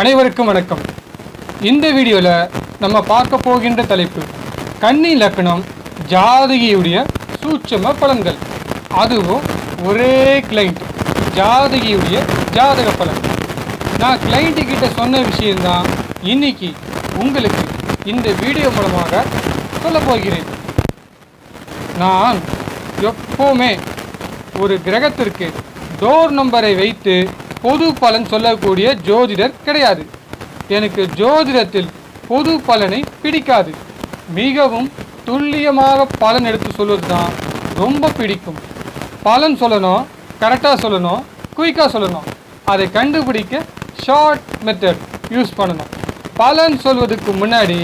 அனைவருக்கும் வணக்கம். இந்த வீடியோவில் நம்ம பார்க்க போகின்ற தலைப்பு கன்னி லக்னம் ஜாதகியுடைய சூட்சம பலன்கள். அதுவும் ஒரே கிளைண்ட் ஜாதகியுடைய ஜாதக பலன். நான் கிளைண்ட்டு கிட்ட சொன்ன விஷயம்தான் இன்னைக்கு உங்களுக்கு இந்த வீடியோ மூலமாக சொல்ல போகிறேன். நான் எப்போவுமே ஒரு கிரகத்திற்கு டோர் நம்பரை வைத்து பொது பலன் சொல்லக்கூடிய ஜோதிடர் கிடையாது. எனக்கு ஜோதிடத்தில் பொது பலனை பிடிக்காது. மிகவும் துல்லியமாக பலன் எடுத்து சொல்வது தான் ரொம்ப பிடிக்கும். பலன் சொல்லணும் கரெக்டாக சொல்லணும் குயிக்காக சொல்லணும். அதை கண்டுபிடிக்க ஷார்ட் மெத்தட் யூஸ் பண்ணணும். பலன் சொல்வதுக்கு முன்னாடி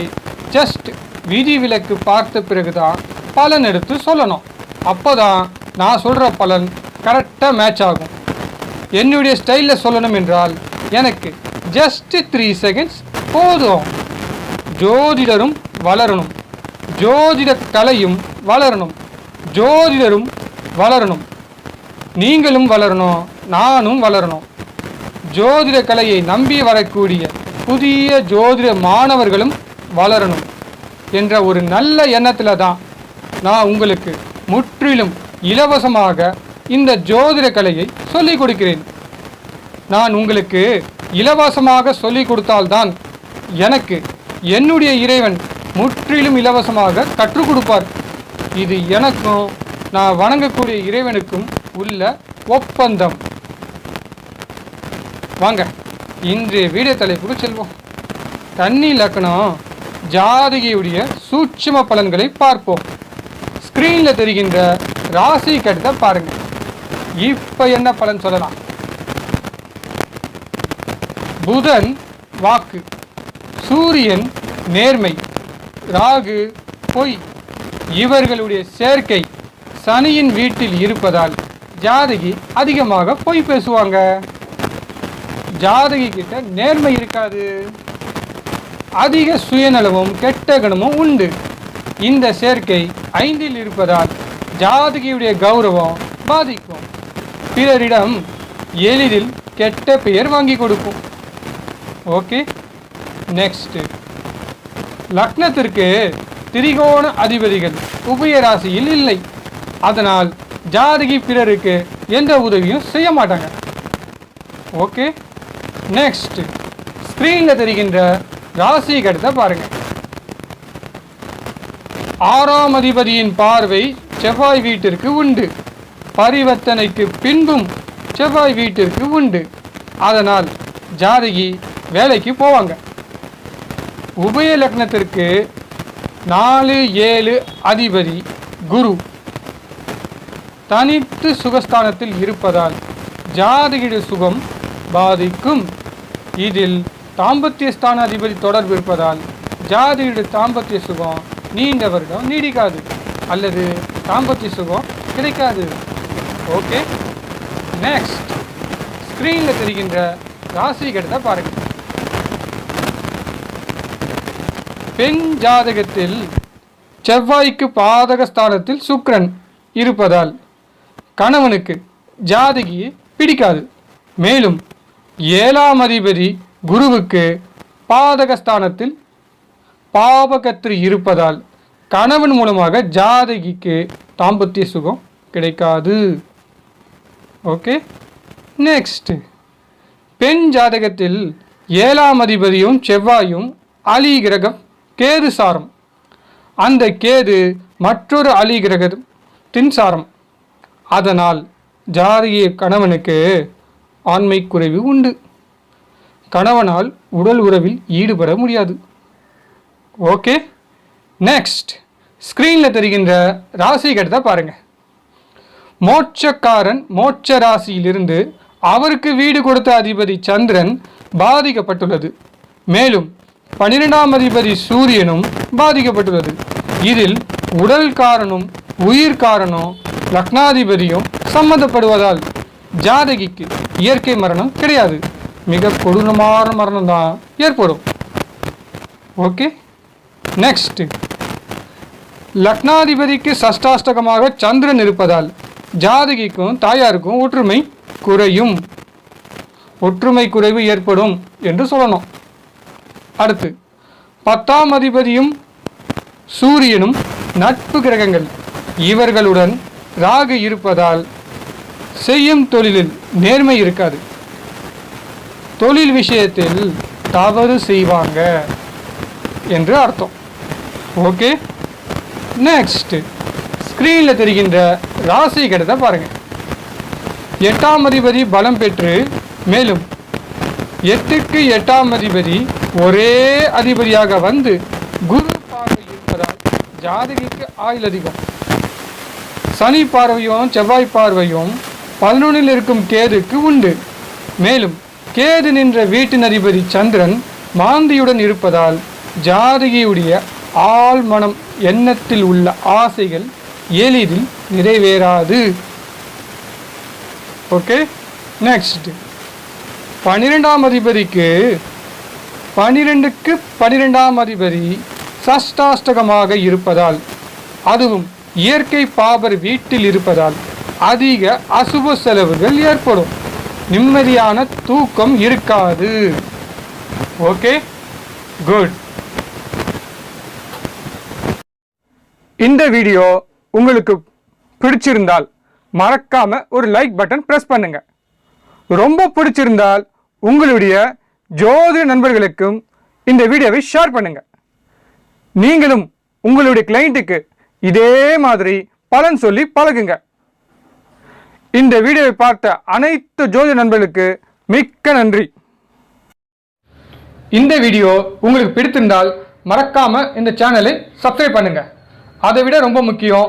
ஜஸ்ட் விதி விலக்கு பார்த்த பிறகு தான் பலன் எடுத்து சொல்லணும். அப்போ தான் நான் சொல்கிற பலன் கரெக்டாக மேட்ச் ஆகும். என்னுடைய ஸ்டைலில் சொல்லணும் என்றால் எனக்கு ஜஸ்ட் த்ரீ செகண்ட்ஸ் போதும். ஜோதிடரும் வளரணும். ஜோதிட கலையும் வளரணும். ஜோதிடரும் வளரணும். நீங்களும் வளரணும் நானும் வளரணும். ஜோதிட கலையை நம்பி வரக்கூடிய புதிய ஜோதிட மாணவர்களும் வளரணும் என்ற ஒரு நல்ல எண்ணத்தில் தான் நான் உங்களுக்கு முற்றிலும் இலவசமாக இந்த ஜோதிட கலையை சொல்லிக் கொடுக்கிறேன். நான் உங்களுக்கு இலவசமாக சொல்லிக் கொடுத்தால்தான் எனக்கு என்னுடைய இறைவன் முற்றிலும் இலவசமாக கற்றுக் கொடுப்பார். இது எனக்கும் நான் வணங்கக்கூடிய இறைவனுக்கும் உள்ள ஒப்பந்தம். வாங்க இன்றைய வீடியோ தலைப்புக்கு செல்வோம். கன்னி லக்னம் ஜாதகியுடைய சூட்சும பலன்களை பார்ப்போம். ஸ்க்ரீனில் தெரிகின்ற ராசி கட்டத்தை பாருங்க. இப்போ என்ன பலன் சொல்லலாம்? புதன் வாக்கு சூரியன் நேர்மை ராகு பொய். இவர்களுடைய சேர்க்கை சனியின் வீட்டில் இருப்பதால் ஜாதகி அதிகமாக பொய் பேசுவாங்க. ஜாதகி கிட்ட நேர்மை இருக்காது. அதிக சுயநலமும் கெட்ட குணமும் உண்டு. இந்த சேர்க்கை ஐந்தில் இருப்பதால் ஜாதகியுடைய கௌரவம் பாதிக்கும். பிறரிடம் எளிதில் கெட்ட பெயர் வாங்கி கொடுக்கும் ஓகே நெக்ஸ்ட் லக்னத்திற்கு திரிகோண அதிபதிகள் உபய ராசியில் இல்லை. அதனால் ஜாதகி பிறருக்கு எந்த உதவியும் செய்ய மாட்டாங்க. ஓகே நெக்ஸ்ட் ஸ்க்ரீனில் தெரிகின்ற ராசி கடத்தை பாருங்க. ஆறாம் அதிபதியின் பார்வை செவ்வாய் வீட்டிற்கு உண்டு. பரிவர்த்தனைக்கு பின்பும் செவ்வாய் வீட்டிற்கு உண்டு அதனால் ஜாதகி வேலைக்கு போவாங்க. உபய லக்னத்திற்கு நாலு ஏழு அதிபதி குரு. தனித்து சுகஸ்தானத்தில் இருப்பதால் ஜாதகிட சுகம் பாதிக்கும். இதில் தாம்பத்திய ஸ்தான அதிபதி தொடர்பு இருப்பதால் ஜாதகிட தாம்பத்திய சுகம் நீண்ட வருடம் நீடிக்காது. அல்லது தாம்பத்திய சுகம் கிடைக்காது. ஓகே நெக்ஸ்ட் ஸ்க்ரீனில் தெரிகின்ற ராசி கட்டத்தை பாருங்க. பெண் ஜாதகத்தில் செவ்வாய்க்கு பாதக ஸ்தானத்தில் சுக்ரன் இருப்பதால் கணவனுக்கு ஜாதகியை பிடிக்காது. மேலும் ஏழாம் அதிபதி குருவுக்கு பாதகஸ்தானத்தில் பாவகத்திரி இருப்பதால் கணவன் மூலமாக ஜாதகிக்கு தாம்பத்திய சுகம் கிடைக்காது. ஓகே நெக்ஸ்ட் பெண் ஜாதகத்தில் ஏழாம் அதிபதியும் செவ்வாயும் அலி கிரகம் கேது சாரம். அந்த கேது மற்றொரு அலி கிரகத்தின் சாரம். அதனால் ஜாதகிய கணவனுக்கு ஆண்மை குறைவு உண்டு. கணவனால் உடல் உறவில் ஈடுபட முடியாது. ஓகே நெக்ஸ்ட் ஸ்க்ரீனில் தெரிகின்ற ராசி கட்டத்தை பாருங்கள் மோட்சக்காரன் மோட்ச ராசியிலிருந்து அவருக்கு வீடு கொடுத்த அதிபதி சந்திரன் பாதிக்கப்பட்டுள்ளது. மேலும் பனிரெண்டாம் அதிபதி சூரியனும் பாதிக்கப்பட்டுள்ளது. இதில் உடல் காரணம் உயிர் காரணம் லக்னாதிபதியும் சம்மந்தப்படுவதால் ஜாதகிக்கு இயற்கை மரணம் கிடையாது. மிக கொடூரமான மரணம் தான் ஏற்படும். ஓகே? நெக்ஸ்ட் லக்னாதிபதிக்கு சஷ்டாஷ்டகமாக சந்திரன் இருப்பதால் ஜாதகிக்கும் தாயாருக்கும் ஒற்றுமை குறையும். ஒற்றுமை குறைவு ஏற்படும் என்று சொல்லணும். அடுத்து பத்தாம் அதிபதியும் சூரியனும் நட்பு கிரகங்கள். இவர்களுடன் ராகு இருப்பதால் செய்யும் தொழிலில் நேர்மை இருக்காது. தொழில் விஷயத்தில் தவறு செய்வாங்க என்று அர்த்தம். ஓகே நெக்ஸ்ட் ஸ்க்ரீனில் தெரிகின்ற ராசி கடத்தை பாருங்க. எட்டாம் அதிபதி பலம் பெற்று மேலும் எட்டுக்கு எட்டாம் அதிபதி ஒரே அதிபதியாக வந்து குரு பார்வை இருப்பதால் ஜாதகிக்கு ஆயுள் அதிகம். சனி பார்வையும் செவ்வாய் பார்வையும் பதினொன்றில் இருக்கும் கேதுக்கு உண்டு. மேலும் கேது நின்ற வீட்டின் அதிபதி சந்திரன் மாந்தியுடன் இருப்பதால் ஜாதகியுடைய ஆழ்மனம் எண்ணத்தில் உள்ள ஆசைகள் எளிதில் நிறைவேறாது. ஓகே நெக்ஸ்ட் பன்னிரெண்டாம் அதிபதிக்கு பனிரெண்டுக்கு பனிரெண்டாம் அதிபதி சஷ்டாஷ்டகமாக இருப்பதால் அதுவும் இயற்கை பாபர் வீட்டில் இருப்பதால் அதிக அசுப செலவுகள் ஏற்படும். நிம்மதியான தூக்கம் இருக்காது. ஓகே குட் இந்த வீடியோ உங்களுக்கு பிடிச்சிருந்தால் மறக்காம ஒரு லைக் பட்டன் ப்ரெஸ் பண்ணுங்க. ரொம்ப பிடிச்சிருந்தால் உங்களுடைய ஜோதிட நண்பர்களுக்கும் இந்த வீடியோவை ஷேர் பண்ணுங்க. நீங்களும் உங்களுடைய கிளைண்ட்டுக்கு இதே மாதிரி பலன் சொல்லி பழகுங்க. இந்த வீடியோவை பார்த்த அனைத்து ஜோதிட நண்பர்களுக்கு மிக்க நன்றி. இந்த வீடியோ உங்களுக்கு பிடித்திருந்தால் மறக்காம இந்த சேனலை சப்ஸ்கிரைப் பண்ணுங்க. அதை விட ரொம்ப முக்கியம்